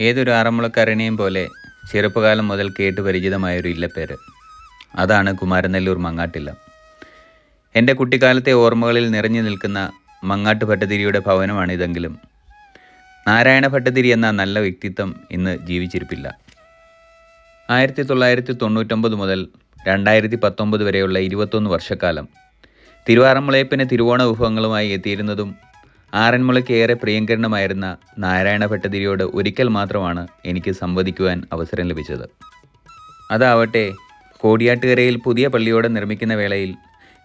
ഏതൊരു ആറന്മുളക്കാരനെയും പോലെ ചെറുപ്പകാലം മുതൽ കേട്ട് പരിചിതമായൊരു ഇല്ലപ്പേര്. അതാണ് കുമാരനെല്ലൂർ മങ്ങാട്ടില്ല. എന്റെ കുട്ടിക്കാലത്തെ ഓർമ്മകളിൽ നിറഞ്ഞു നിൽക്കുന്ന മങ്ങാട്ട് ഭട്ടതിരിയുടെ ഭവനമാണിതെങ്കിലും. നാരായണ ഭട്ടതിരി എന്ന നല്ല വ്യക്തിത്വം ഇന്ന് ജീവിച്ചിരിപ്പില്ല. ആയിരത്തി തൊള്ളായിരത്തി തൊണ്ണൂറ്റൊമ്പത് മുതൽ രണ്ടായിരത്തി പത്തൊമ്പത് വരെയുള്ള ഇരുപത്തൊന്ന് വർഷക്കാലം തിരുവാറന്മുളയപ്പിന് തിരുവോണ വിഭവങ്ങളുമായി എത്തിയിരുന്നതും ആറന്മുളയ്ക്ക് ഏറെ പ്രിയങ്കരനുമായിരുന്ന നാരായണ ഭട്ടതിരിയോട് ഒരിക്കൽ മാത്രമാണ് എനിക്ക് സംവദിക്കുവാൻ അവസരം ലഭിച്ചത്. അതാവട്ടെ കോടിയാട്ടുകരയിൽ പുതിയ പള്ളിയോടെ നിർമ്മിക്കുന്ന വേളയിൽ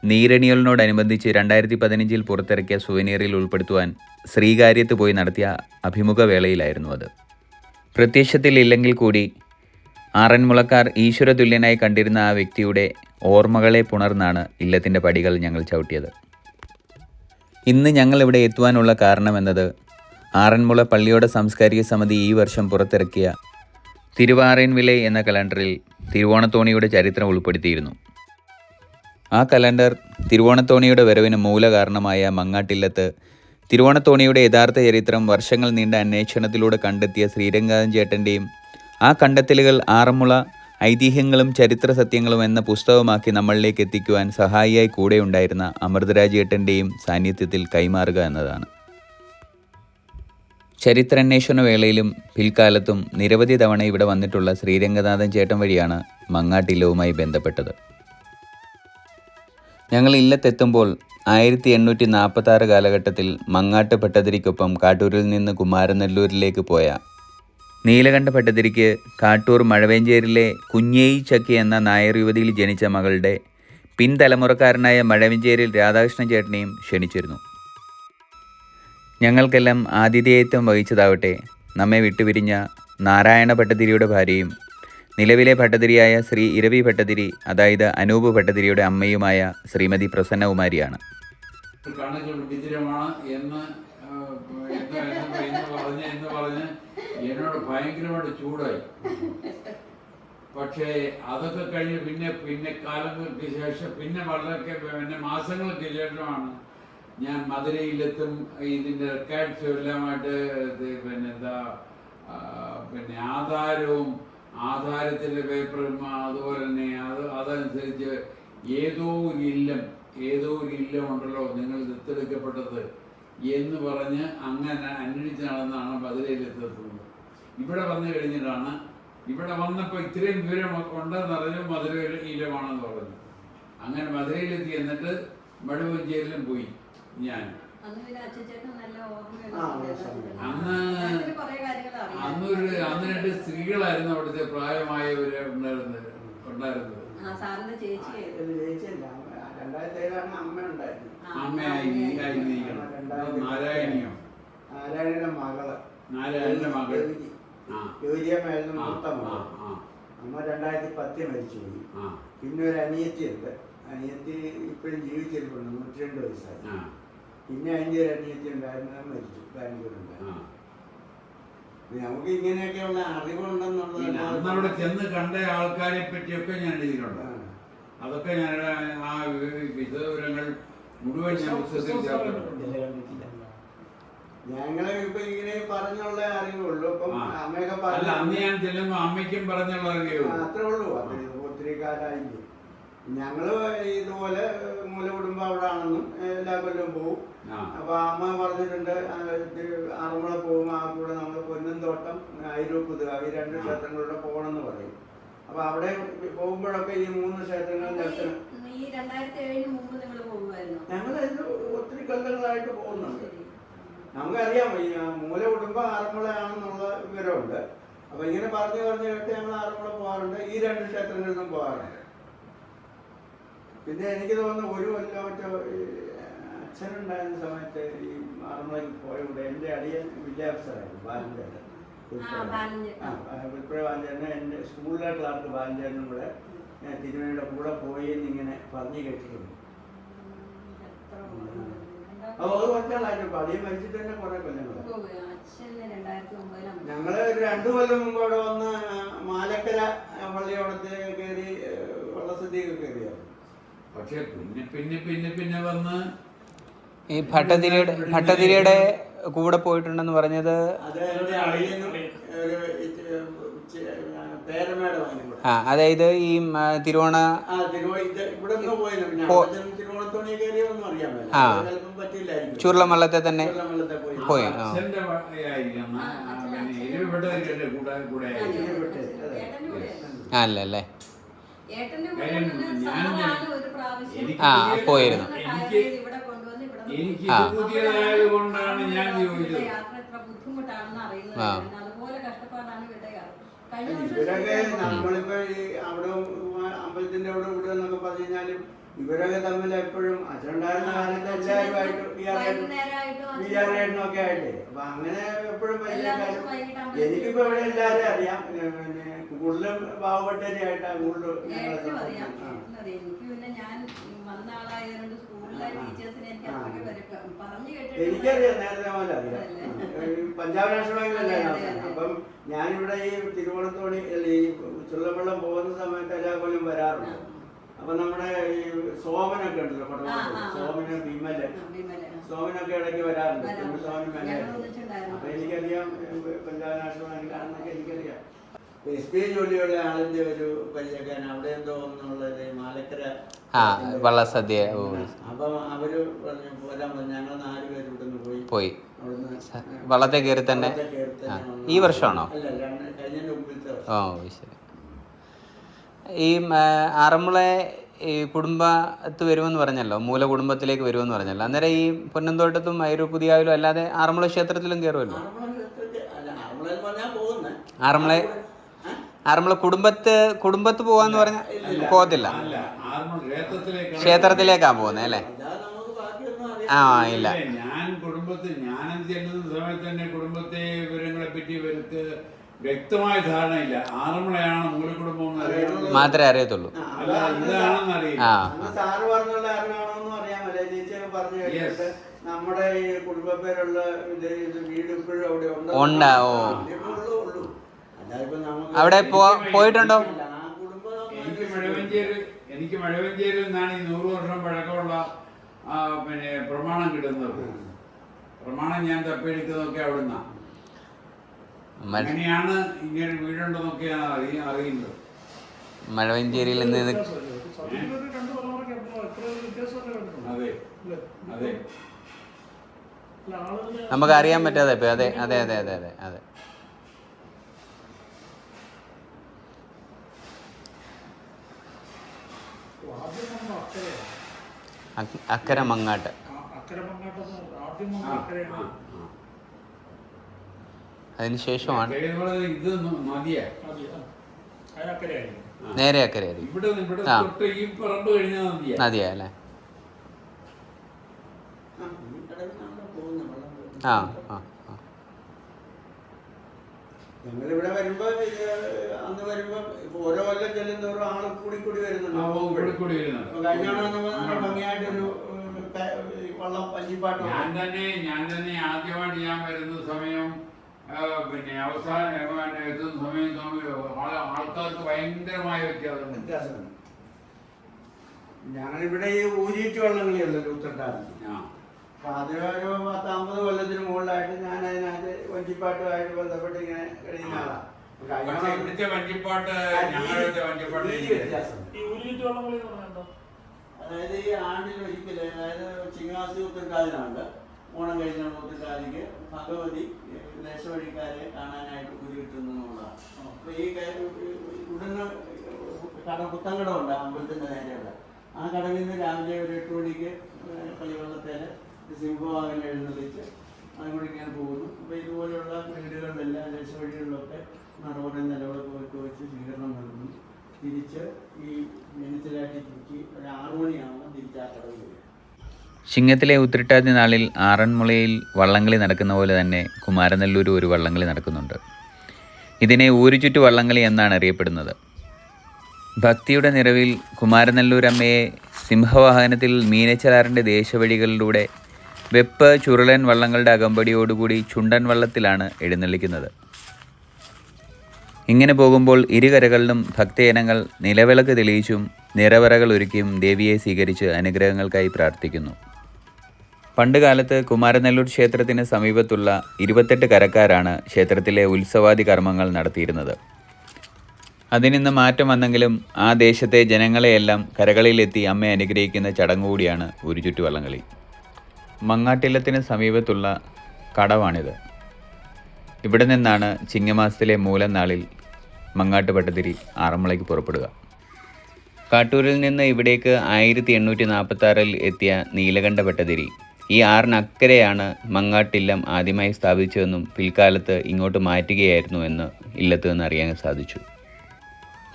നീരണിയലിനോടനുബന്ധിച്ച് രണ്ടായിരത്തി പതിനഞ്ചിൽ പുറത്തിറക്കിയ സുവനീറിൽ ഉൾപ്പെടുത്തുവാൻ ശ്രീകാര്യത്ത് പോയി നടത്തിയ അഭിമുഖ വേളയിലായിരുന്നു അത്. പ്രത്യക്ഷത്തിൽ ഇല്ലെങ്കിൽ കൂടി ആറന്മുളക്കാർ ഈശ്വരതുല്യനായി കണ്ടിരുന്ന ആ വ്യക്തിയുടെ ഓർമ്മകളെ പുണർന്നാണ് ഇല്ലത്തിന്റെ പടികൾ ഞങ്ങൾ ചവിട്ടിയത്. ഇന്ന് ഞങ്ങൾ ഇവിടെ എത്തുവാനുള്ള കാരണം എന്നത് ആറന്മുള പള്ളിയോട് സാംസ്കാരിക സമിതി ഈ വർഷം പുറത്തിറക്കിയ തിരുവാറൻവില എന്ന കലണ്ടറിൽ തിരുവോണത്തോണിയുടെ ചരിത്രം ഉൾപ്പെടുത്തിയിരുന്നു. ആ കലണ്ടർ തിരുവോണത്തോണിയുടെ വരവിന് മൂലകാരണമായ മങ്ങാട്ടില്ലത്ത് തിരുവോണത്തോണിയുടെ യഥാർത്ഥ ചരിത്രം വർഷങ്ങൾ നീണ്ട അന്വേഷണത്തിലൂടെ കണ്ടെത്തിയ ശ്രീരംഗാധൻ ചേട്ടന്റെയും ആ കണ്ടെത്തലുകൾ ആറന്മുള ഐതിഹ്യങ്ങളും ചരിത്ര സത്യങ്ങളും എന്ന പുസ്തകമാക്കി നമ്മളിലേക്ക് എത്തിക്കുവാൻ സഹായിയായി കൂടെയുണ്ടായിരുന്ന ഉണ്ടായിരുന്ന അമൃതരാജേട്ടന്റെയും സാന്നിധ്യത്തിൽ കൈമാറുക എന്നതാണ്. ചരിത്രാന്വേഷണ വേളയിലും പിൽക്കാലത്തും നിരവധി തവണ ഇവിടെ വന്നിട്ടുള്ള ശ്രീരംഗനാഥൻ ചേട്ടൻ വഴിയാണ് മങ്ങാട്ടില്ലവുമായി ബന്ധപ്പെട്ടത്. ഞങ്ങൾ ഇല്ലത്തെത്തുമ്പോൾ ആയിരത്തി എണ്ണൂറ്റി നാൽപ്പത്തി ആറ് കാലഘട്ടത്തിൽ മങ്ങാട്ട് ഭട്ടതിരിക്കൊപ്പം കാട്ടൂരിൽ നിന്ന് കുമാരനെല്ലൂരിലേക്ക് പോയ നീലകണ്ഠ ഭട്ടതിരിക്ക് കാട്ടൂർ മഴവേഞ്ചേരിലെ കുഞ്ഞേയി ചക്കി എന്ന നായർ യുവതിയിൽ ജനിച്ച മകളുടെ പിൻതലമുറക്കാരനായ മഴവഞ്ചേരിൽ രാധാകൃഷ്ണൻ ചേട്ടനെയും ക്ഷണിച്ചിരുന്നു. ഞങ്ങൾക്കെല്ലാം ആതിഥേയത്വം വഹിച്ചതാവട്ടെ. നമ്മെ വിട്ടുപിരിഞ്ഞ നാരായണ ഭട്ടതിരിയുടെ ഭാര്യയും നിലവിലെ ഭട്ടതിരിയായ ശ്രീ ഇരവി ഭട്ടതിരി അതായത് അനൂപ് ഭട്ടതിരിയുടെ അമ്മയുമായ ശ്രീമതി പ്രസന്നകുമാരിയാണ്. എന്ന് എന്നോട് ഭയങ്കരമായിട്ട് ചൂടായി. പക്ഷേ അതൊക്കെ കഴിഞ്ഞ് പിന്നെ പിന്നെ കാലങ്ങൾക്ക് ശേഷം പിന്നെ വളരെ പിന്നെ മാസങ്ങൾക്ക് ശേഷമാണ് ഞാൻ മധുരയിലെത്തും ഇതിന്റെ റെക്കോർഡ്സും എല്ലാമായിട്ട് പിന്നെ എന്താ പിന്നെ ആധാരവും ആധാരത്തിന്റെ പേപ്പറും അതുപോലെ തന്നെ അത് അതനുസരിച്ച് ഏതോ ഒരു ഇല്ലം ഏതോ ഒരു ഇല്ലം ഉണ്ടല്ലോ നിങ്ങൾ ദത്തെടുക്കപ്പെട്ടത് എന്ന് പറഞ്ഞ് അങ്ങനെ അന്വേഷിച്ച് നടന്നാണ് മധുരയിലെത്തുന്നത്. ഇവിടെ വന്നു കഴിഞ്ഞിട്ടാണ്. ഇവിടെ വന്നപ്പോൾ ഇത്രയും വിവരം ഉണ്ടെന്ന് അറിഞ്ഞു മധുര ഇല്ലമാണെന്ന് പറഞ്ഞു. അങ്ങനെ മധുരയിലെത്തി എന്നിട്ട് മടുവഞ്ചേരിയിലും പോയി ഞാൻ. അന്ന്. അന്നൊരു അന്ന് രണ്ട് സ്ത്രീകളായിരുന്നു അവിടുത്തെ പ്രായമായവര് ഉണ്ടായിരുന്നത് ഉണ്ടായിരുന്നത്. രണ്ടായിരത്തി ഏഴാണ് അമ്മ ഉണ്ടായിരുന്നു അമ്മയായി നാരായണിയോ മകൾ. മകൾ മൂത്ത മകൾ അമ്മ രണ്ടായിരത്തി പത്തിൽ മരിച്ചു പോയി പിന്നെ ഒരു അനിയത്തി ഉണ്ട് അനിയത്തി ഇപ്പോഴും ജീവിച്ചിരിപ്പുണ്ട്. നൂറ്റി രണ്ട് വയസ്സായി പിന്നെ അതിന്റെ ഒരു അനിയത്തി ഉണ്ടായിരുന്നു മരിച്ചു. ബാംഗ്ലൂരുണ്ടായിരുന്നു. നമുക്ക് ഇങ്ങനെയൊക്കെയുള്ള അറിവുണ്ടെന്നുള്ളത് ചെന്ന് കണ്ട ആൾക്കാരെ പറ്റിയൊക്കെ ഞാൻ എഴുതിയിട്ടുണ്ട്. അതൊക്കെ ഞാൻ ആ വിശദവിവരങ്ങൾ മുഴുവൻ ഞാൻ പുസ്തകത്തിൽ ചേർത്തിട്ടുണ്ട്. ഞങ്ങളെ ഇപ്പൊ ഇങ്ങനെ പറഞ്ഞുള്ള അറിവുള്ളൂ. അപ്പം ആ. അമ്മയൊക്കെ അല്ല പറഞ്ഞു അന്ന് ഞാൻ ചെല്ലുമ്പോ അമ്മയ്ക്കും പറഞ്ഞുള്ള ആ, അത്രേ ഉള്ളൂ. അത് ഒത്തിരി കാലമായില്ലേ ഞങ്ങൾ ഇതുപോലെ മൂല കുടുംബം അവിടെ ആണെന്നും എല്ലാ കൊല്ലം പോവും. അപ്പൊ അമ്മ പറഞ്ഞിട്ടുണ്ട് ആറന്മുള പോകും ആ കൂടെ നമ്മൾ പൊന്നും തോട്ടം അയിരൂപ്പത് ഈ രണ്ട് ക്ഷേത്രങ്ങളിലൂടെ പോകണം എന്ന് പറയും. അപ്പൊ അവിടെ പോകുമ്പോഴൊക്കെ ഈ മൂന്ന് ക്ഷേത്രങ്ങൾ ദർശനം ഈ രണ്ടായിരത്തി ഏഴിന് മുമ്പ് നിങ്ങൾ പോകുമായിരുന്നു ഞങ്ങൾ അതിന് ഒത്തിരി കൊല്ലങ്ങളായിട്ട് പോകുന്നുണ്ട്. നമുക്കറിയാം ഈ മൂല കുടുംബം ആറന്മുളയാണെന്നുള്ള വിവരമുണ്ട്. അപ്പൊ ഇങ്ങനെ പറഞ്ഞു പറഞ്ഞു കേട്ട് ഞങ്ങൾ ആറന്മുള പോകാറുണ്ട്. ഈ രണ്ട് ക്ഷേത്രങ്ങളിൽ നിന്നും പോകാറുണ്ട്. പിന്നെ എനിക്ക് തോന്നുന്നു ഒരു കൊല്ലം മറ്റോ അച്ഛനുണ്ടായിരുന്ന സമയത്ത് ഈ ആറന്മുളയിൽ പോയ കൂടെ എന്റെ അടിയൻ വിദ്യാഭ്യാസമായിരുന്നു ബാലഞ്ചേട്ടൻ ഉൾപ്പെടെ ബാലഞ്ചേട്ടൻ എന്റെ സ്കൂളിലെ ക്ലാർക്ക് ബാലഞ്ചേട്ടനും കൂടെ ഞാൻ തിരുമേനിയുടെ കൂടെ പോയി എന്നിങ്ങനെ പറഞ്ഞു കേട്ടിട്ടുണ്ട്. അപ്പൊ. അപ്പോൾ അത് കുറച്ചാളായിട്ട് പതിയെ മരിച്ചിട്ട് തന്നെ കൊറേ ഒമ്പതിലാണ് ഞങ്ങൾ ഒരു രണ്ടു കൊല്ലം മുമ്പ് അവിടെ വന്ന് മാലക്കര പള്ളിയോടത്ത് കയറി വള്ളസദ്യയൊക്കെ കയറിയായിരുന്നു പക്ഷെ പിന്നെ പിന്നെ പിന്നെ പിന്നെ വന്ന് ഈ ഭട്ടതിരിയുടെ ഭട്ടതിരിയുടെ കൂടെ പോയിട്ടുണ്ടെന്ന് പറഞ്ഞത്. ആ അതായത് ഈ തിരുവോണ ആ തിരുവോ ഇത് പോയില്ല. പിന്നെ പോ- അവിടെ ചെന്ന് തിരുവോണത്തോണി കയറിയൊന്നും അറിയാൻ മേല. ആ. അത് പറ്റില്ലായിരിക്കും. ചുരുളം വള്ളത്തെ തന്നെ പോയി. അല്ല അല്ലേ? ആ, പോയിരുന്നു. എനിക്ക് ഞാൻ ഇവിടുത്തെ ചോദിച്ചത് യാത്ര എത്ര ബുദ്ധിമുട്ടാണെന്ന് അറിയുന്നത് ആ. അതുപോലെ കഷ്ടപ്പാടാണ് ഇവിടെ കഴിഞ്ഞ വർഷം ഇവരൊക്കെ നമ്മളിപ്പോ ഈ അവിടെ അമ്പലത്തിന്റെ അവിടെ ഇവിടെ എന്നൊക്കെ പറഞ്ഞു കഴിഞ്ഞാലും ഇവരൊക്കെ തമ്മിൽ എപ്പോഴും അച്ഛനുണ്ടായിരുന്ന കാലത്ത് എല്ലാവരുമായിട്ട് വിചാരേട്ടനൊക്കെ ആയിട്ട് അപ്പൊ അങ്ങനെ എപ്പോഴും പരിചയക്കാരും എനിക്കിപ്പോ ഇവിടെ എല്ലാവരും അറിയാം. പിന്നെ കൂടുതലും പാവപ്പെട്ടവരെയായിട്ടാണ് കൂടുതലും ഞങ്ങളെ ഏട്ടനും എനിക്കറിയാം നേരത്തെ പോലെ അറിയാം. പഞ്ചാബ് നാഷണൽ ബാങ്കിലല്ലേ. അപ്പം ഞാനിവിടെ ഈ തിരുവോണത്തോണി ഈ ചുള്ളവെള്ളം പോകുന്ന സമയത്ത് എല്ലാ കൊല്ലം വരാറുണ്ട്. അപ്പൊ നമ്മുടെ ഈ സോമനൊക്കെ ഉണ്ടല്ലോ ആ. സോമന് വിമല. സോമനൊക്കെ ഇടയ്ക്ക് വരാറുണ്ട്. ഞങ്ങൾ അപ്പൊ എനിക്കറിയാം പഞ്ചാബ് നാഷണൽ ബാങ്കിലാണെന്നൊക്കെ എനിക്കറിയാം. എസ് പി ഐ ജോലിയുള്ള ആളിന്റെ ഒരു പരിചയക്കാരൻ അവിടെ എന്തോ ഒന്നുള്ളത് മാലക്കര ആ വള്ളസദ്യ ഓ. അപ്പം അവർ പറഞ്ഞു പോരാൻ പറഞ്ഞു. ഞങ്ങൾ നാല് പേര് ഇവിടുന്ന് പോയി. പോയി. വള്ളത്തെ കയറി തന്നെ. ഈ വർഷമാണോ. ഓ ശരി. ഈ ആറന്മുള ഈ കുടുംബത്ത് വരുമെന്ന് പറഞ്ഞല്ലോ മൂല കുടുംബത്തിലേക്ക് വരുമെന്ന് പറഞ്ഞല്ലോ. അന്നേരം ഈ പൊന്നന്തോട്ടത്തും അയൂർ പുതിയായാലും അല്ലാതെ ആറന്മുള ക്ഷേത്രത്തിലും കയറുമല്ലോ? ആറന്മുള ആറന്മുള? കുടുംബത്ത് കുടുംബത്ത് പോവാന്ന് പറഞ്ഞാൽ പോകത്തില്ല. ക്ഷേത്രത്തിലേക്കാ പോകുന്നത് അല്ലേ? ആ ഇല്ല. ഞാൻ കുടുംബത്തിൽ ഞാൻ ചെല്ലുന്ന സമയത്ത് തന്നെ കുടുംബത്തെ വിവരങ്ങളെ പറ്റി ഇവർക്ക് വ്യക്തമായ ധാരണയില്ല. ആറന്മുളയാണ് മൂലക്കുടുംബം കുടുംബം മാത്രമേ അറിയത്തുള്ളൂ. അല്ല അതാണ് ഇതാണെന്ന് അറിയില്ല. നമ്മുടെ ഈ കുടുംബ പേരുള്ള ഇത് വീട് ഇപ്പോഴും അവിടെ ഉണ്ട്? അവിടെ പോയിട്ടുണ്ടോ? എനിക്ക് മഴവഞ്ചേരി എനിക്ക് മഴവഞ്ചേരിയിൽ നിന്നാണ് ഈ നൂറ് വർഷം പഴക്കമുള്ള പിന്നെ പ്രമാണം കിട്ടുന്നത്. പ്രമാണം ഞാൻ തപ്പിയെടുക്കുന്നതൊക്കെ അവിടുന്ന. മ- അങ്ങനെയാണ് ഇങ്ങനെ വീടുണ്ടെന്നൊക്കെ അറിയ അറിയുന്നത്. മഴവഞ്ചേരിയിൽ നിന്ന് അതെ. അതെ. നമുക്ക് അറിയാൻ പറ്റാതെ ഇപ്പൊ അതെ അതെ അതെ അതെ അതെ അതെ. അക്കര മങ്ങാട്ട് അതിന് ശേഷമാണ് കഴിയുമ്പോൾ ഇത് ന- നദിയാ നേരെ അക്കരയായിരിക്കും ആ ആ ആ. ഞങ്ങളിവിടെ വരുമ്പോ അന്ന് വരുമ്പോ ഇപ്പൊ ഓരോ കൊല്ലം ചെല്ലുന്നവരും ആൾ കൂടി കൂടി വരുന്നുണ്ട്. കഴിഞ്ഞ തവണ ഭംഗിയായിട്ടൊരു വള്ളം ഞാൻ തന്നെ ഞാൻ തന്നെ ആദ്യമായിട്ട് ഞാൻ വരുന്ന സമയം പിന്നെ അവസാനം എത്തുന്ന സമയം തമ്മിൽ ആൾക്കാർക്ക് ഭയങ്കരമായ വ്യത്യാസമുണ്ട്. വ്യത്യാസമുണ്ട്. ഞങ്ങളിവിടെ ഈ ഊരിയിട്ട് വള്ളങ്ങളിയല്ലോ ഉത്തരട്ടാതി ആ. അപ്പൊ അത് ഒരു പത്ത് അമ്പത് കൊല്ലത്തിന് മുകളിലായിട്ട് ഞാൻ അതിനകത്ത് വഞ്ചിപ്പാട്ടുമായിട്ട് ബന്ധപ്പെട്ട് ഇങ്ങനെ കഴിയുന്ന ആളാണ് അപ്പൊ കഴിഞ്ഞ പക്ഷേ തവണ ഇവിടുത്തെ വഞ്ചിപ്പാട്ട് ഞങ്ങളുടെ വഞ്ചിപ്പാട്ട് ഈ എനിക്ക് വ്യത്യാസമുണ്ട് അതായത് ഈ ആണ്ടിൽ ഒരിക്കൽ അതായത് ചിങ്ങാസി ഉത്തരക്കാതിനാണ്ട് ഓണം കഴിഞ്ഞ ഉത്തരക്കാതിക്ക് ഭഗവതി ദേശവഴിക്കാരെ കാണാനായിട്ട് കുരു കിട്ടുന്നതാണ് അപ്പൊ ഈ ഇവിടുന്ന് കട പുത്തങ്കടമുണ്ട് അമ്പലത്തിന്റെ നേരെയുള്ള. ആ കടവിൽ നിന്ന് രാവിലെ ഒരു എട്ട് മണിക്ക് കളിവള്ളത്തേൽ സിംഹവാഹനം എഴുന്നള്ളിച്ച് അതുകൂടി ഇങ്ങനെ പോകുന്നു. അപ്പോൾ ഇതുപോലെയുള്ള വീടുകളിലെല്ലാം ദേശവഴികളിലൊക്കെ നടപടി നിലവിളക്ക് വെച്ച് വെച്ച് സ്വീകരണം നൽകുന്നു. തിരിച്ച് ഈ മിനിച്ചിലാക്കി ചുറ്റി ഒരു ആറു മണിയാകുമ്പോൾ തിരിച്ച് ആ കടവ് വരിക ചിങ്ങത്തിലെ ഉത്രട്ടാതി നാളിൽ ആറന്മുളയിൽ വള്ളംകളി നടക്കുന്ന പോലെ തന്നെ കുമാരനെല്ലൂർ ഒരു വള്ളംകളി നടക്കുന്നുണ്ട്. ഇതിനെ ഊരുചുറ്റു വള്ളംകളി എന്നാണ് അറിയപ്പെടുന്നത്. ഭക്തിയുടെ നിറവിൽ കുമാരനെല്ലൂരമ്മയെ സിംഹവാഹനത്തിൽ മീനച്ചലാറിന്റെ ദേശവഴികളിലൂടെ വെപ്പ് ചുരുളൻ വള്ളങ്ങളുടെ അകമ്പടിയോടുകൂടി ചുണ്ടൻ വള്ളത്തിലാണ് എഴുന്നള്ളിക്കുന്നത്. ഇങ്ങനെ പോകുമ്പോൾ ഇരുകരകളിലും ഭക്തജനങ്ങൾ നിലവിളക്ക് തെളിയിച്ചും നിറവറകൾ ഒരുക്കിയും ദേവിയെ സ്വീകരിച്ച് അനുഗ്രഹങ്ങൾക്കായി പ്രാർത്ഥിക്കുന്നു. പണ്ടുകാലത്ത് കുമാരനെല്ലൂർ ക്ഷേത്രത്തിന് സമീപത്തുള്ള ഇരുപത്തെട്ട് കരക്കാരാണ് ക്ഷേത്രത്തിലെ ഉത്സവാദി കർമ്മങ്ങൾ നടത്തിയിരുന്നത്. അതിനിന്ന് മാറ്റം വന്നെങ്കിലും ആ ദേശത്തെ ജനങ്ങളെയെല്ലാം കരകളിലെത്തി അമ്മയെ അനുഗ്രഹിക്കുന്ന ചടങ്ങ് കൂടിയാണ് ഒരു ചുറ്റുവള്ളംകളി. മങ്ങാട്ടില്ലത്തിന് സമീപത്തുള്ള കടവാണിത്. ഇവിടെ നിന്നാണ് ചിങ്ങമാസത്തിലെ മൂലം നാളിൽ മങ്ങാട്ട് പട്ടതിരി ആറന്മുളയ്ക്ക് പുറപ്പെടുക. കാട്ടൂരിൽ നിന്ന് ഇവിടേക്ക് ആയിരത്തി എണ്ണൂറ്റി നാൽപ്പത്തി എത്തിയ നീലകണ്ഠ ഭട്ടതിരി ഈ ആറിനക്കരെയാണ് മങ്ങാട്ടില്ലം ആദ്യമായി സ്ഥാപിച്ചതെന്നും പിൽക്കാലത്ത് ഇങ്ങോട്ട് മാറ്റുകയായിരുന്നു എന്ന് ഇല്ലത്ത് നിന്ന് അറിയാൻ സാധിച്ചു.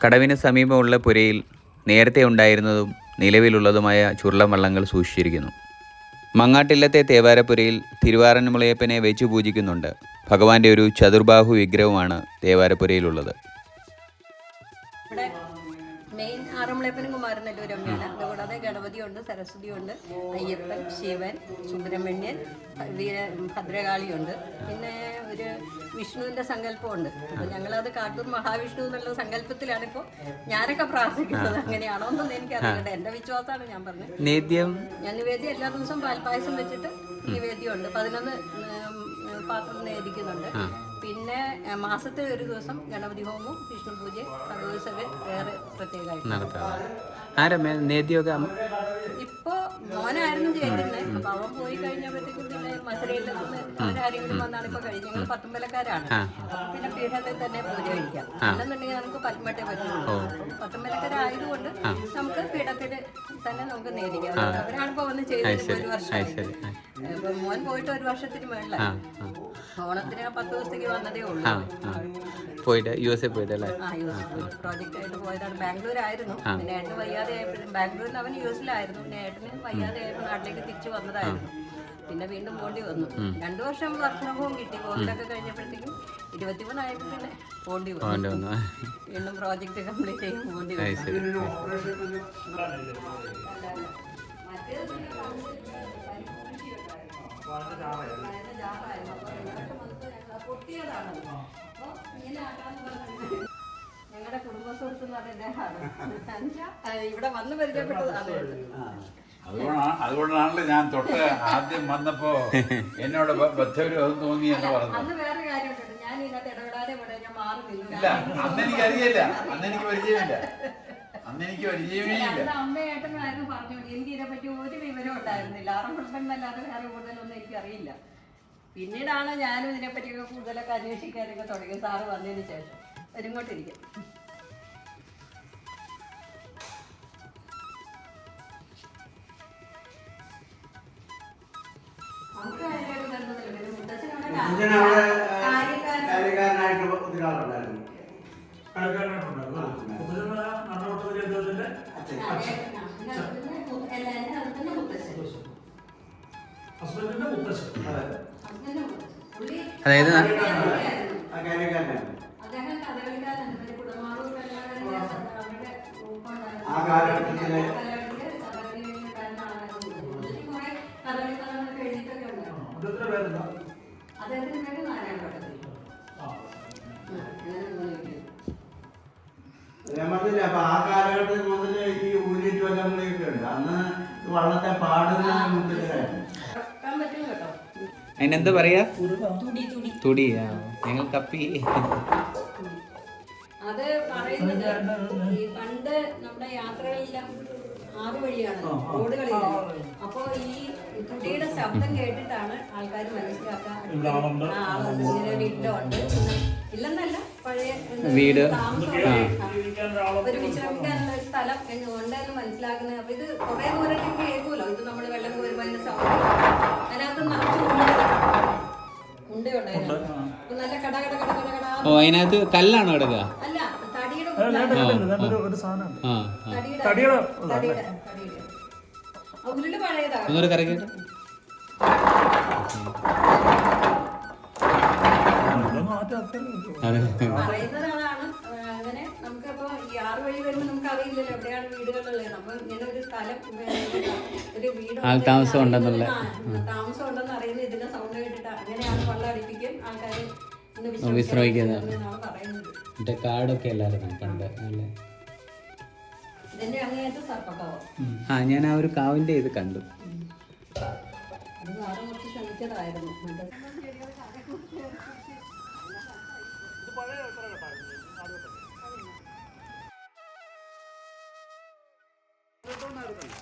കടവിന് സമീപമുള്ള പുരയിൽ നേരത്തെ ഉണ്ടായിരുന്നതും നിലവിലുള്ളതുമായ ചുരുളം വള്ളങ്ങൾ സൂക്ഷിച്ചിരിക്കുന്നു. മങ്ങാട്ടില്ലത്തെ തേവാരപ്പുരയിൽ തിരുവാറന്മുളയപ്പനെ വെച്ചു പൂജിക്കുന്നുണ്ട്. ഭഗവാന്റെ ഒരു ചതുർബാഹു വിഗ്രഹമാണ് തേവാരപ്പുരയിലുള്ളത്. മെയിൻ ആറന്മുളയപ്പനും അതുകൂടാതെ ഗണപതിയുണ്ട് സരസ്വതിയുണ്ട് അയ്യപ്പൻ ശിവൻ സുബ്രഹ്മണ്യൻ വീര ഭദ്രകാളിയുണ്ട്. പിന്നെ ഒരു വിഷ്ണുവിന്റെ സങ്കല്പമുണ്ട്. അപ്പോൾ ഞങ്ങളത് കാട്ടൂർ മഹാവിഷ്ണു എന്നുള്ള സങ്കല്പത്തിലാണ് ഇപ്പോൾ ഞാനൊക്കെ പ്രാർത്ഥിക്കുന്നത്. അങ്ങനെയാണോ എന്നൊന്നും എനിക്കറിയില്ല. എന്റെ വിശ്വാസമാണ് ഞാൻ പറഞ്ഞത്. നേദ്യം ഞാൻ നിവേദ്യം എല്ലാ ദിവസവും പാൽപ്പായസം വെച്ചിട്ട് നിവേദ്യമുണ്ട്. പതിനൊന്ന് പാത്രം നേദിക്കുന്നുണ്ട്. പിന്നെ മാസത്തിൽ ഒരു ദിവസം ഗണപതി ഹോമവും വിഷ്ണു പൂജയും ഭഗവത് സഭ വേറെ പ്രത്യേകമായിട്ട് നടത്താം നേദ്യമൊക്കെ ഇപ്പൊ മോനായിരുന്നു ചെയ്തിരുന്നത് അപ്പൊ അവൻ പോയി കഴിഞ്ഞപ്പോഴത്തേക്കും പിന്നെ മസരയിൽ നിന്ന് അവരാരെങ്കിലും വന്നാണ്. ഇപ്പൊ കഴിഞ്ഞ ഞങ്ങൾ പത്തുമ്പലക്കാരാണ്. പിന്നെ പീഠത്തിൽ തന്നെ പൂജ കഴിക്കാം. അല്ലെന്നുണ്ടെങ്കിൽ നമുക്ക് പത്മട്ടേ പറ്റുള്ളൂ. പത്തുമ്പലക്കാരായതുകൊണ്ട് നമുക്ക് പീഠത്തിൽ തന്നെ നമുക്ക് നേടിക്കാം അവരാണ് ഇപ്പൊ വന്ന് ചെയ്തത് ഒരു വർഷം മോൻ പോയിട്ട് ഒരു വർഷത്തിന് മേളിലായി. ഓണത്തിന് പത്ത് ദിവസത്തേക്ക് വന്നതേ ഉള്ളൂ. പോയിട്ട് യു എസ് എ പോയിട്ടല്ലേ ആ യു എസ് പ്രോജക്റ്റ് ആയിട്ട് പോയതാണ്. ബാംഗ്ലൂർ ആയിരുന്നു. പിന്നെ ഏട്ടന് വയ്യാതെ ആയപ്പോഴും ബാംഗ്ലൂരിൽ അവൻ യു എസിലായിരുന്നു പിന്നെ ഏട്ടന് വയ്യാതെ ആയപ്പോൾ നാട്ടിലേക്ക് തിരിച്ചു വന്നതായിരുന്നു. പിന്നെ വീണ്ടും പോണ്ടി വന്നു. രണ്ടു വർഷം വർഷവും കിട്ടി. കോവിഡൊക്കെ കഴിഞ്ഞപ്പോഴത്തേക്കും ഇരുപത്തിമൂന്നായപ്പോൾ പിന്നെ പോണ്ടി വന്നു. വീണ്ടും പ്രോജക്റ്റ് കംപ്ലീറ്റ് ചെയ്യും പോണ്ടി വന്നു. ശരി ഞങ്ങളുടെ കുടുംബ സുഹൃത്ത് എന്ന് പറഞ്ഞ ഇദ്ദേഹമാണ് ഇവിടെ വന്ന് പരിചയപ്പെട്ടതാണ് അതുകൊണ്ടാണ് അതുകൊണ്ടാണല്ലോ ഞാൻ തൊട്ട് ആദ്യം വന്നപ്പോ എന്നോട് ബദ്ധവരും ബദ്ധവിരോധം തോന്നി എന്ന് പറഞ്ഞു അന്ന് വേറെ കാര്യമുണ്ട് ഞാൻ ഇതിനകത്ത് ഇടപെടാതെ ഞാൻ ഇല്ല അന്ന് എനിക്ക് അറിയില്ല. അന്ന് എനിക്ക് പരിചയമില്ല. അന്ന് എനിക്ക് പരിചയമേ ഇല്ല അമ്മയേട്ടനായിരുന്നു പറഞ്ഞു എനിക്ക് ഇതിനെപ്പറ്റി ഒരു വിവരം ഉണ്ടായിരുന്നില്ല. ആറമ്പുണ്ടെന്നല്ലാതെ വേറെ കൂടുതലൊന്നും എനിക്ക് അറിയില്ല പിന്നീടാണ് ഞാനും ഇതിനെപ്പറ്റിയൊക്കെ കൂടുതലൊക്കെ അന്വേഷിക്കാനൊക്കെ തുടങ്ങി സാറ് വന്നതിന് ശേഷം. വരുമ്പോട്ടിരിക്കും ഞാൻ പറഞ്ഞില്ല അപ്പൊ ആ കാലഘട്ടത്തിൽ മുതൽ ഈ ഊരിറ്റ് വല്ലങ്ങളൊക്കെ ഉണ്ട്. അന്ന് വള്ളത്തെ പാടുന്ന കേട്ടോ അതിനെന്താ പറയാ? തുടി ആ, ഞങ്ങൾ കപ്പി. അത് പറയുന്നത് ഈ പണ്ട് നമ്മുടെ യാത്രകളെല്ലാം ആറ് വഴിയാണ് റോഡുകളില്ല അപ്പോ ഈ കുട്ടിയുടെ ശബ്ദം കേട്ടിട്ടാണ് ആൾക്കാർ മനസ്സിലാക്കുക. ഇല്ലമുണ്ട് ഇല്ലെന്നല്ല പഴയ വീട്. ഒരു വിശ്രമിക്കാനുള്ള ഒരു സ്ഥലം എന്ന് ഉണ്ടെന്ന് മനസ്സിലാക്കുന്നത്. അപ്പൊ ഇത് കുറെ ദൂരത്തേക്ക് കേൾക്കുമല്ലോ. ഇത് നമ്മൾ വെള്ളം കോരുമ്പോൾ അതിന്റെ സൗണ്ട് അതിനകത്ത് നിറച്ച് ഓ അതിനകത്ത് കല്ലാണോ കിടക്കുക? അതെ. വഴി വരുമ്പോൾ നമുക്ക് അറിയില്ലല്ലോ എവിടെയാണ് വീടുകളുള്ളത്. നമ്മൾ ഇങ്ങനെ ഒരു സ്ഥലം ഒരു വീട് ആൾ താമസം ഉണ്ടെന്നുള്ള. താമസം ഉണ്ടെന്ന് അറിയുന്നത് ഇതിന്റെ സൗണ്ട് കേട്ടിട്ട് അങ്ങനെയാണ് വെള്ളം അടിപ്പിക്കും. ആൾക്കാർ വിശ്രമിക്കുന്നത്. മറ്റേ കാടൊക്കെ അല്ലായിരുന്നു പണ്ട് നല്ല ആ ഞാൻ ആ ഒരു കാവിന്റെ ഇത് കണ്ടു. അത് സാറ് കുറച്ച് ശ്രമിച്ചതായിരുന്നു സംഭവിക്കുന്നു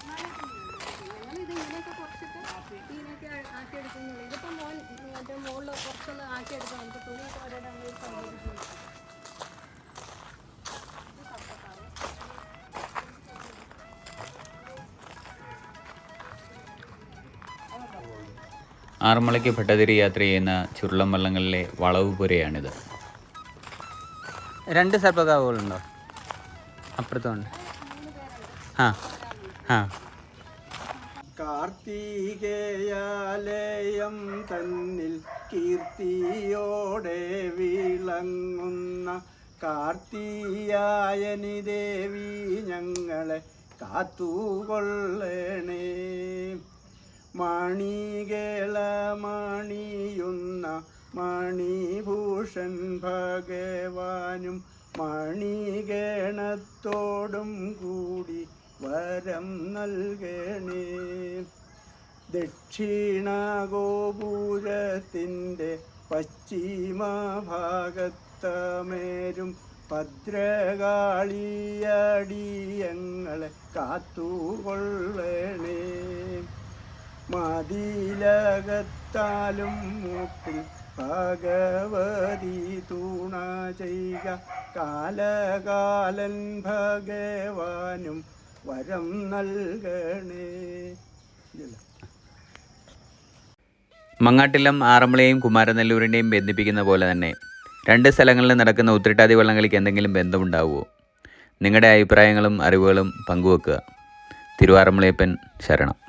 ആറന്മുളയ്ക്ക് ഭട്ടതിരി യാത്ര ചെയ്യുന്ന ചുരുളം വള്ളങ്ങളിലെ വളവ് പുരയാണിത്. രണ്ട് സർപ്പകാവുകളുണ്ടോ അപ്പുറത്തുണ്ട്. ആ. കാർത്തികേയാലയം തന്നിൽ കീർത്തിയോടെ വിളങ്ങുന്ന കാർത്തിയായനി ദേവി ഞങ്ങളെ കാത്തുകൊള്ളണേ. മണികളമണിയുന്ന മണിഭൂഷൺ ഭഗവാനും മണികേണത്തോടും കൂടി വരം നൽകണേ ദക്ഷിണ ഗോപുരത്തിന്റെ പശ്ചിമഭാഗത്തമേരും ഭദ്രകാളിയടിയങ്ങളെ കാത്തുകൊള്ളണേ. മതിലകത്താലും മൂട്ടിൽ ഭഗവതി തൂണ ചെയ്യുക കാലകാലൻ ഭഗവാനും വരം നൽകണേ. മങ്ങാട്ടിലം ആറന്മുളയെയും കുമാരനെല്ലൂരിന്റെയും ബന്ധിപ്പിക്കുന്ന പോലെ തന്നെ രണ്ട് സ്ഥലങ്ങളിൽ നടക്കുന്ന ഉത്രട്ടാതി വള്ളംകളിക്ക് എന്തെങ്കിലും ബന്ധമുണ്ടാവുമോ? നിങ്ങളുടെ അഭിപ്രായങ്ങളും അറിവുകളും പങ്കുവെക്കുക. തിരുവാറന്മുളയപ്പൻ ശരണം.